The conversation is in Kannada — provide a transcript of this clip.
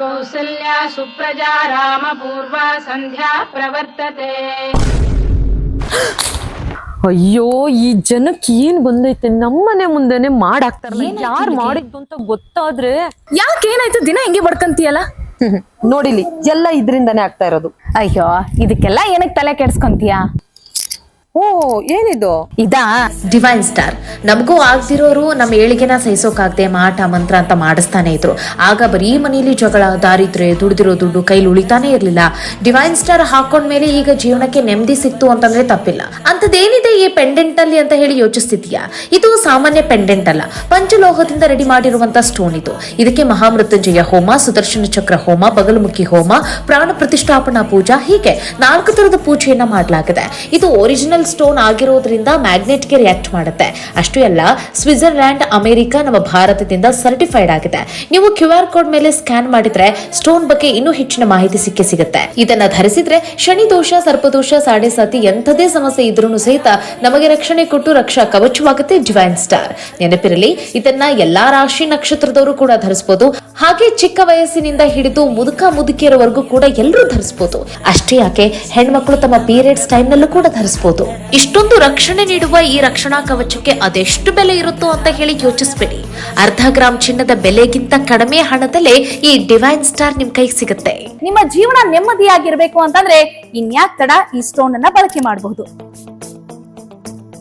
ಕೌಸಲ್ಯ ಸುಪ್ರಜಾ ರಾಮ ಪೂರ್ವ ಸಂಧ್ಯಾ ಪ್ರವರ್ತತೆ. ಅಯ್ಯೋ ಈ ಜನಕ್ಕೆ ಏನ್ ಬಂದೈತೆ? ನಮ್ಮನೆ ಮುಂದೆನೆ ಮಾಡಾಕ್ತಾರಲ್ಲ ಯಾರು ಮಾಡಿದ್ದು ಅಂತ ಗೊತ್ತಾದ್ರೆ ಯಾಕೆ ಏನಾಯ್ತು? ದಿನ ಹೆಂಗೆ ಬಡ್ಕಂತೀಯಲ್ಲ ಹ್ಮ್, ನೋಡಿಲಿ ಎಲ್ಲ ಇದ್ರಿಂದಾನೇ ಆಗ್ತಾ ಇರೋದು. ಅಯ್ಯೋ ಇದಕ್ಕೆಲ್ಲ ಏನಕ್ಕೆ ತಲೆ ಕೆಡ್ಸ್ಕೊಂತೀಯ? ಓ, ಏನಿದು? ಇದಾ ಡಿವೈನ್ ಸ್ಟಾರ್ ನಮಗೂ ಆಗ್ದಿರೋರು ನಮ್ಮ ಏಳಿಗೆನ ಸಹಿಸೋಕಾಗದೆ ಮಾಟ ಮಂತ್ರ ಅಂತ ಮಾಡಿಸ್ತಾನೆ ಇದ್ರು. ಆಗ ಬರೀ ಮನೇಲಿ ಜಗಳ ದಾರಿದ್ರೆ ದುಡ್ದಿರೋ ದುಡ್ಡು ಕೈಲಿ ಉಳಿತಾನೆ ಇರ್ಲಿಲ್ಲ. ಡಿವೈನ್ ಸ್ಟಾರ್ ಹಾಕೊಂಡ್ಮೇಲೆ ಈಗ ಜೀವನಕ್ಕೆ ನೆಮ್ಮದಿ ಸಿಕ್ತು ಅಂತಂದ್ರೆ ತಪ್ಪಿಲ್ಲ. ಅಂತದೇನಿದೆ ಈ ಪೆಂಡೆಂಟ್ ಅಲ್ಲಿ ಅಂತ ಹೇಳಿ ಯೋಚಿಸ್ತಿದ್ಯಾ ಇದು ಸಾಮಾನ್ಯ ಪೆಂಡೆಂಟ್ ಅಲ್ಲ. ಪಂಚಲೋಹದಿಂದ ರೆಡಿ ಮಾಡಿರುವಂತ ಸ್ಟೋನ್ ಇದು. ಇದಕ್ಕೆ ಮಹಾಮೃತ್ಯುಂಜಯ ಹೋಮ, ಸುದರ್ಶನ ಚಕ್ರ ಹೋಮ, ಬಗಲುಮುಖಿ ಹೋಮ, ಪ್ರಾಣ ಪ್ರತಿಷ್ಠಾಪನಾ ಪೂಜಾ ಹೀಗೆ ನಾಲ್ಕು ತರದ ಪೂಜೆಯನ್ನ ಮಾಡಲಾಗಿದೆ. ಇದು ಒರಿಜಿನಲ್ ಸ್ಟೋನ್ ಆಗಿರೋದ್ರಿಂದ ಮ್ಯಾಗ್ನೆಟ್ಗೆ ರಿಯಾಕ್ಟ್ ಮಾಡುತ್ತೆ. ಅಷ್ಟೇ ಅಲ್ಲ, ಸ್ವಿಟ್ಜರ್ಲ್ಯಾಂಡ್, ಅಮೆರಿಕ ನಮ್ಮ ಭಾರತದಿಂದ ಸರ್ಟಿಫೈಡ್ ಆಗಿದೆ. ನೀವು ಕ್ಯೂ ಆರ್ ಕೋಡ್ ಮೇಲೆ ಸ್ಕ್ಯಾನ್ ಮಾಡಿದ್ರೆ ಸ್ಟೋನ್ ಬಗ್ಗೆ ಇನ್ನೂ ಹೆಚ್ಚಿನ ಮಾಹಿತಿ ಸಿಕ್ಕೇ ಸಿಗುತ್ತೆ. ಇದನ್ನ ಧರಿಸಿದ್ರೆ ಶನಿ ದೋಷ ಸರ್ಪದೋಷ ಸಾಡೆ ಸಾತಿ ಎಂಥದೇ ಸಮಸ್ಯೆ ಇದ್ರೂ ಸಹಿತ ನಮಗೆ ರಕ್ಷಣೆ ಕೊಟ್ಟು ರಕ್ಷಾ ಕವಚವಾಗುತ್ತೆ ಡಿವೈನ್ ಸ್ಟಾರ್ ನೆನಪಿರಲಿ, ಇದನ್ನ ಎಲ್ಲಾ ರಾಶಿ ನಕ್ಷತ್ರದವರು ಕೂಡ ಧರಿಸಬಹುದು ಹಾಗೆ ಚಿಕ್ಕ ವಯಸ್ಸಿನಿಂದ ಹಿಡಿದು ಮುದುಕ ಮುದುಕಿಯರವರೆಗೂ ಕೂಡ ಎಲ್ಲರೂ ಧರಿಸಬಹುದು ಅಷ್ಟೇ ಯಾಕೆ, ಹೆಣ್ಮಕ್ಳು ತಮ್ಮ ಪೀರಿಯಡ್ಸ್ ಟೈಮ್ ನಲ್ಲೂ ಕೂಡ ಧರಿಸಬಹುದು ಇಷ್ಟೊಂದು ರಕ್ಷಣೆ ನೀಡುವ ಈ ರಕ್ಷಣಾ ಕವಚಕ್ಕೆ ಅದೆಷ್ಟು ಬೆಲೆ ಇರುತ್ತೋ ಅಂತ ಹೇಳಿ ಯೋಚಿಸ್ಬೇಡಿ. ಅರ್ಧ ಗ್ರಾಮ್ ಚಿನ್ನದ ಬೆಲೆಗಿಂತ ಕಡಿಮೆ ಹಣದಲ್ಲೇ ಈ ಡಿವೈನ್ ಸ್ಟಾರ್ ನಿಮ್ ಕೈಗೆ ಸಿಗುತ್ತೆ. ನಿಮ್ಮ ಜೀವನ ನೆಮ್ಮದಿಯಾಗಿರ್ಬೇಕು ಅಂತಂದ್ರೆ ಇನ್ಯಾಕ್ ತಡ ಈ ಸ್ಟೋನ್ ಅನ್ನ ಬಳಕೆ ಮಾಡಬಹುದು.